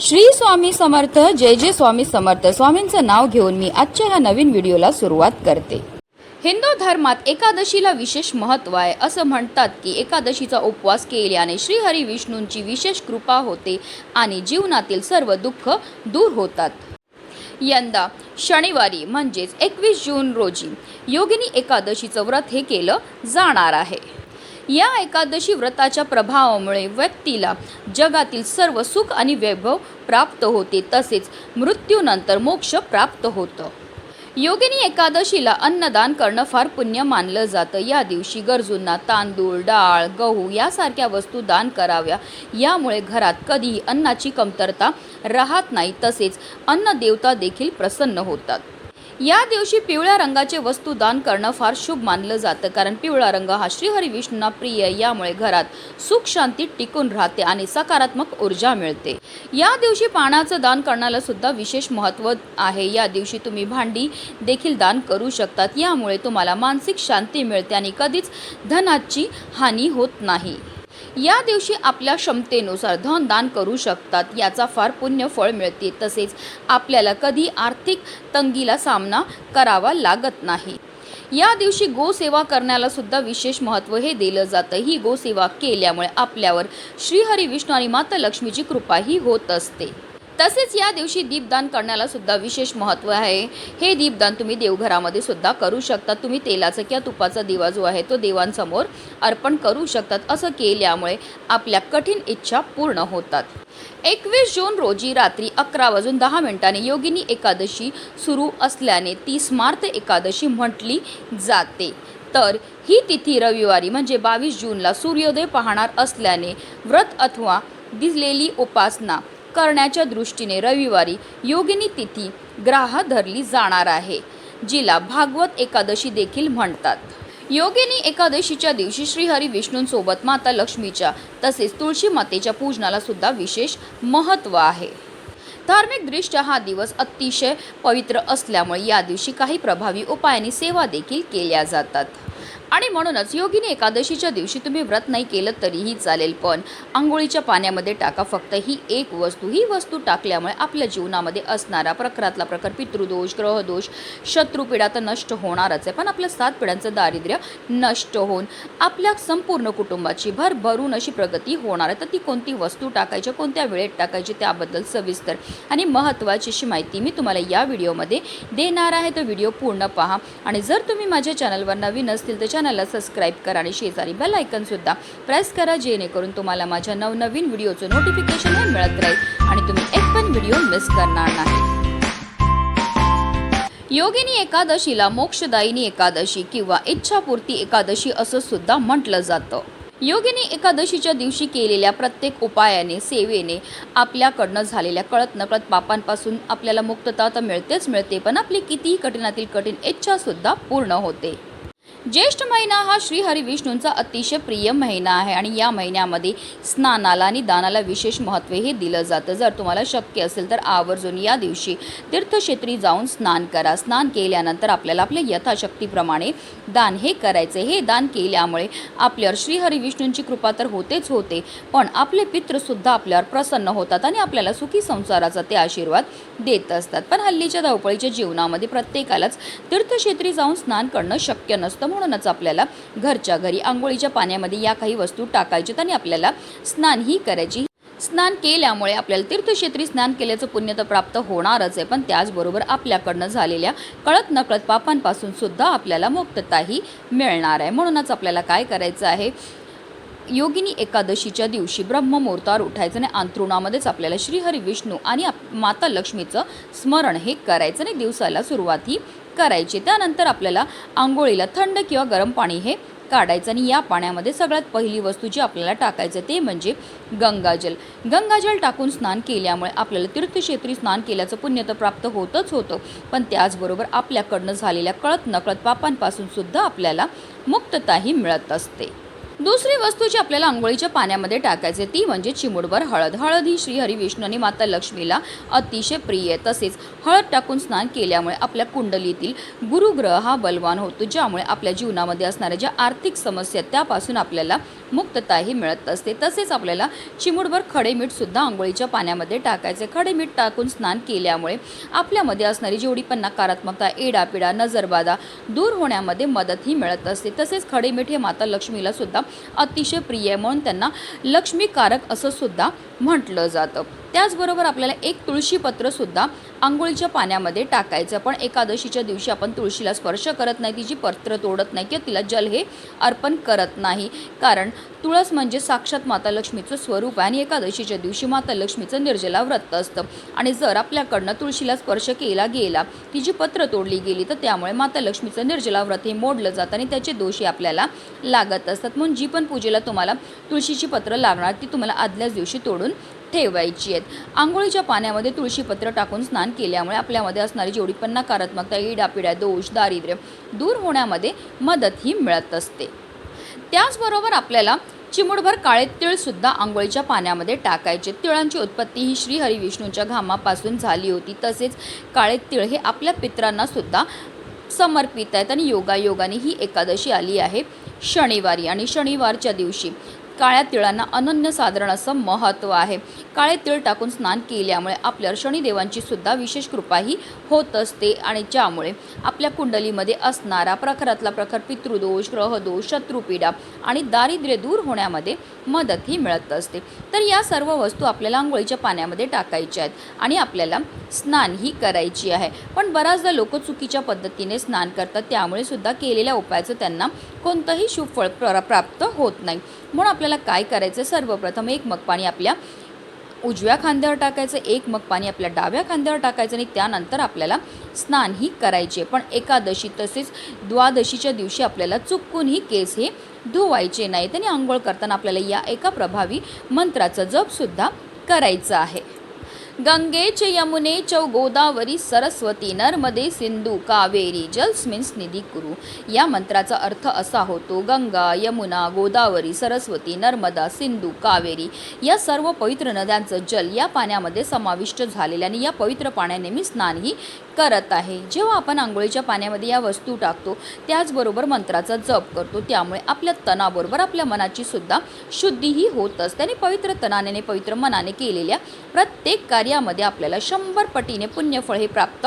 श्री स्वामी समर्थ जय जय स्वामी समर्थ. स्वामींचं नाव घेऊन मी आजच्या ह्या नवीन व्हिडिओला सुरुवात करते. हिंदू धर्मात एकादशीला विशेष महत्त्व आहे. असं म्हणतात की एकादशीचा उपवास केल्याने श्रीहरी विष्णूंची विशेष कृपा होते आणि जीवनातील सर्व दुःख दूर होतात. यंदा शनिवारी म्हणजेच एकवीस जून रोजी योगिनी एकादशीचं व्रत हे केलं जाणार आहे. या एकादशी व्रताच्या प्रभावामुळे व्यक्तीला जगातील सर्व सुख आणि वैभव प्राप्त होते. तसेच मृत्यूनंतर मोक्ष प्राप्त होतं. योगिनी एकादशीला अन्नदान करणं फार पुण्य मानलं जातं. या दिवशी गरजूंना तांदूळ डाळ गहू यासारख्या वस्तू दान कराव्या. यामुळे घरात कधीही अन्नाची कमतरता राहत नाही. तसेच अन्न देवता देखील प्रसन्न होतात. या दिवशी पिवळ्या रंगाचे वस्तू दान करणं फार शुभ मानलं जातं कारण पिवळा रंग हा श्रीहरी विष्णूंना प्रिय यामुळे घरात सुख शांती टिकून राहते आणि सकारात्मक ऊर्जा मिळते. या दिवशी पाण्याचं दान करण्याला सुद्धा विशेष महत्त्व आहे. या दिवशी तुम्ही भांडी देखील दान करू शकतात. यामुळे तुम्हाला मानसिक शांती मिळते आणि कधीच धनाची हानी होत नाही. या दिवशी आपल्या क्षमतेनुसार धनदान करू शकतात. याचा फार पुण्य फळ मिळते. तसेच आपल्याला कधी आर्थिक तंगीला सामना करावा लागत नाही. या दिवशी गोसेवा करण्याला सुद्धा विशेष महत्त्व हे दिलं जातं. ही गोसेवा केल्यामुळे आपल्यावर श्रीहरी विष्णू आणि माता लक्ष्मीची कृपाही होत असते. तसेच या दिवशी दीपदान करण्याला सुद्धा विशेष महत्त्व आहे. हे दीपदान तुम्ही देवघरामध्ये सुद्धा करू शकता. तुम्ही तेलाचा किंवा तुपाचा दिवा जो आहे तो देवांसमोर अर्पण करू शकतात. असं केल्यामुळे आपल्या कठीण इच्छा पूर्ण होतात. एकवीस जून रोजी रात्री अकरा वाजून दहा मिनिटांनी योगिनी एकादशी सुरू असल्याने ती स्मार्त एकादशी म्हटली जाते. तर ही तिथी रविवारी म्हणजे बावीस जूनला सूर्योदय पाहणार असल्याने व्रत अथवा दिलेली उपासना करण्याच्या दृष्टीने रविवारी योगिनी तिथी ग्राह धरली जाणार आहे जिला भागवत एकादशी देखील म्हणतात. योगिनी एकादशीच्या दिवशी श्रीहरी विष्णूंसोबत माता लक्ष्मीच्या तसेच तुळशी मातेच्या पूजनाला सुद्धा विशेष महत्त्व आहे. धार्मिकदृष्ट्या हा दिवस अतिशय पवित्र असल्यामुळे या दिवशी काही प्रभावी उपायांनी सेवा देखील केल्या जातात. आणि म्हणूनच योगिनी एकादशीच्या दिवशी तुम्ही व्रत नाही केलं तरीही चालेल पण आंघोळीच्या पाण्यामध्ये टाका फक्त ही एक वस्तू. ही वस्तू टाकल्यामुळे आपल्या जीवनामध्ये असणारा प्रखरातला प्रकार पितृदोष ग्रहदोष शत्रुपीडा तर नष्ट होणारच आहे पण आपल्या सात पिढ्यांचं दारिद्र्य नष्ट होऊन आपल्या संपूर्ण कुटुंबाची भरभरून अशी प्रगती होणार आहे. तर ती कोणती वस्तू टाकायची कोणत्या वेळेत टाकायची त्याबद्दल सविस्तर आणि महत्त्वाची अशी माहिती मी तुम्हाला या व्हिडिओमध्ये देणार आहे. तर व्हिडिओ पूर्ण पहा. आणि जर तुम्ही माझ्या चॅनलवर नवीन असतील तर चॅनलला सबस्क्राईब करा आणि शेजारी बेल आयकनसुद्धा प्रेस करा जेणेकरून तुम्हाला माझ्या नवनवीन व्हिडिओचं नोटिफिकेशन हे मिळत राहील आणि तुम्ही एक पण व्हिडिओ मिस करणार नाही. योगिनी एकादशीला मोक्षदायिनी एकादशी किंवा इच्छापूर्ती एकादशी असं सुद्धा म्हटलं जातं. योगिनी एकादशीच्या दिवशी केलेल्या प्रत्येक उपायाने सेवेने आपल्याकडनं झालेल्या कळत नकळत पापांपासून आपल्याला मुक्तता तर मिळतेच मिळते पण आपली कितीही कठीणातील कठीण इच्छासुद्धा पूर्ण होते. ज्येष्ठ महिना हा श्रीहरी विष्णूंचा अतिशय प्रिय महिना आहे आणि या महिन्यामध्ये स्नानाला आणि दानाला विशेष महत्त्व हे दिलं जातं. जर तुम्हाला शक्य असेल तर आवर्जून या दिवशी तीर्थक्षेत्री जाऊन स्नान करा. स्नान केल्यानंतर आपल्याला आपल्या यथाशक्तीप्रमाणे दान हे करायचे हे दान केल्यामुळे आपल्यावर श्रीहरी विष्णूंची कृपा तर होतेच होते पण आपले पित्रसुद्धा आपल्यावर प्रसन्न होतात आणि आपल्याला सुखी संसाराचा ते आशीर्वाद देत असतात. पण हल्लीच्या धावपळीच्या जीवनामध्ये प्रत्येकालाच तीर्थक्षेत्री जाऊन स्नान करणं शक्य नसतं. म्हणूनच आपल्याला घरच्या घरी आंघोळीच्या पाण्यामध्ये या काही वस्तू टाकायच्यात आणि आपल्याला स्नानही करायची. स्नान केल्यामुळे आपल्याला तीर्थक्षेत्री स्नान केल्याचं पुण्य तर प्राप्त होणारच आहे पण त्याचबरोबर आपल्याकडनं झालेल्या कळत नकळत पापांपासून सुद्धा आपल्याला मुक्तताही मिळणार आहे. म्हणूनच आपल्याला काय करायचं आहे? योगिनी एकादशीच्या दिवशी ब्रह्ममुहूर्तावर उठायचं आणि अंथरुणामध्येच आपल्याला श्रीहरी विष्णू आणि माता लक्ष्मीचं स्मरण हे करायचं आणि दिवसाला सुरुवात ही करायची. त्यानंतर आपल्याला आंघोळीला थंड किंवा गरम पाणी हे काढायचं आणि या पाण्यामध्ये सगळ्यात पहिली वस्तू जी आपल्याला टाकायचं ते म्हणजे गंगाजल गंगाजल टाकून स्नान केल्यामुळे आपल्याला तीर्थक्षेत्री स्नान केल्याचं पुण्य तर प्राप्त होतच होतं. पण त्याचबरोबर आपल्याकडनं झालेल्या कळत नकळत पापांपासून सुद्धा आपल्याला मुक्तताही मिळत असते. दुसरी वस्तू जी आपल्याला आंघोळीच्या पाण्यामध्ये टाकायचे ती म्हणजे चिमुडभर हळद. हळद ही श्री हरिविष्णू माता लक्ष्मीला अतिशय प्रिय. आहे तसेच हळद टाकून स्नान केल्यामुळे आपल्या कुंडलीतील गुरुग्रह हा बलवान होतो ज्यामुळे आपल्या जीवनामध्ये असणाऱ्या ज्या आर्थिक समस्या आहेत, त्यापासून आपल्याला मुक्तताही मिळत असते. तसेच आपल्याला चिमुडभर खडे मीठसुद्धा आंघोळीच्या पाण्यामध्ये टाकायचे. खडे मीठ टाकून स्नान केल्यामुळे आपल्यामध्ये असणारी जेवढी पण नकारात्मकता एडापिडा नजरबाधा दूर होण्यामध्ये मदतही मिळत असते. तसेच खडे मीठ हे माता लक्ष्मीला सुद्धा अतिशय प्रिय आहे म्हणून त्यांना लक्ष्मीकारक असं सुद्धा म्हटलं जातं. त्याचबरोबर आपल्याला एक तुळशीपत्रसुद्धा आंघोळीच्या पाण्यामध्ये टाकायचं. पण एकादशीच्या दिवशी आपण तुळशीला स्पर्श करत नाही. तिची पत्र तोडत नाही किंवा तिला जल हे अर्पण करत नाही. कारण तुळस म्हणजे साक्षात माता लक्ष्मीचं स्वरूप आहे आणि एकादशीच्या दिवशी माता लक्ष्मीचं निर्जला व्रत असतं. आणि जर आपल्याकडनं तुळशीला स्पर्श केला गेला तिची पत्र तोडली गेली तर त्यामुळे माता लक्ष्मीचं निर्जला व्रत हे मोडलं जातं आणि त्याचे दोषी आपल्याला लागत असतात. म्हणून जी पण पूजेला तुम्हाला तुळशीची पत्र लागणार ती तुम्हाला आदल्याच दिवशी तोडून ठेवायची आहेत. आंघोळीच्या पाण्यामध्ये तुळशीपत्र टाकून स्नान केल्यामुळे आपल्यामध्ये असणारी जेवढी पण नकारात्मकता इडापिडा दोष दारिद्र्य दूर होण्यामध्ये मदतही मिळत असते. त्याचबरोबर आपल्याला चिमुडभर काळे तिळसुद्धा आंघोळीच्या पाण्यामध्ये टाकायचे. तिळांची उत्पत्ती ही श्री हरिविष्णूंच्या घामापासून झाली होती. तसेच काळे तिळ हे आपल्या पित्रांना सुद्धा समर्पित आहेत आणि योगायोगाने ही एकादशी आली आहे शनिवारी. आणि शनिवारच्या दिवशी काळ्या तिळांना अनन्यसाधारण असं महत्त्व आहे. काळे तिळ टाकून स्नान केल्यामुळे आपल्यावर शनिदेवांची सुद्धा विशेष कृपाही होत असते आणि ज्यामुळे आपल्या कुंडलीमध्ये असणारा प्रखरातला प्रखर पितृदोष ग्रहदोष शत्रुपीडा आणि दारिद्र्य दूर होण्यामध्ये मदतही मिळत असते. तर या सर्व वस्तू आपल्याला आंघोळीच्या पाण्यामध्ये टाकायच्या आहेत आणि आपल्याला स्नानही करायची आहे. पण बऱ्याचदा लोक चुकीच्या पद्धतीने स्नान करतात. त्यामुळे सुद्धा केलेल्या उपायाचं त्यांना कोणतंही शुभफळ प्र- प्राप्त होत नाही. म्हणून आपल्याला आपल्याला काय करायचं सर्वप्रथम एक मग पाणी आपल्या उजव्या खांद्यावर टाकायचं एक मग पाणी आपल्या डाव्या खांद्यावर टाकायचं आणि त्यानंतर आपल्याला स्नानही करायचे पण एकादशी तसेच द्वादशीच्या दिवशी आपल्याला चुकूनही केस हे धुवायचे नाहीत आणि आंघोळ करताना आपल्याला या एका प्रभावी मंत्राचा जपसुद्धा करायचा आहे. गंगेच यमुने च गोदावरी सरस्वती नर्मदे सिंधू कावेरी जलस्मिन्स निधी कुरु. या मंत्राचा अर्थ असा होतो गंगा यमुना गोदावरी सरस्वती नर्मदा सिंधू कावेरी या सर्व पवित्र नद्यांचं जल या पाण्यामध्ये समाविष्ट झालेलं आणि या पवित्र पाण्याने मी स्नानही करत आहे. जेव्हा आपण आंघोळीच्या पाण्यामध्ये या वस्तू टाकतो त्याचबरोबर मंत्राचा जप करतो त्यामुळे आपल्या तणाबरोबर आपल्या मनाची सुद्धा शुद्धीही होत असते आणि पवित्र तनाने पवित्र मनाने केलेल्या प्रत्येक कार्यामध्ये आपल्याला शंभर पटीने पुण्यफळ हे प्राप्त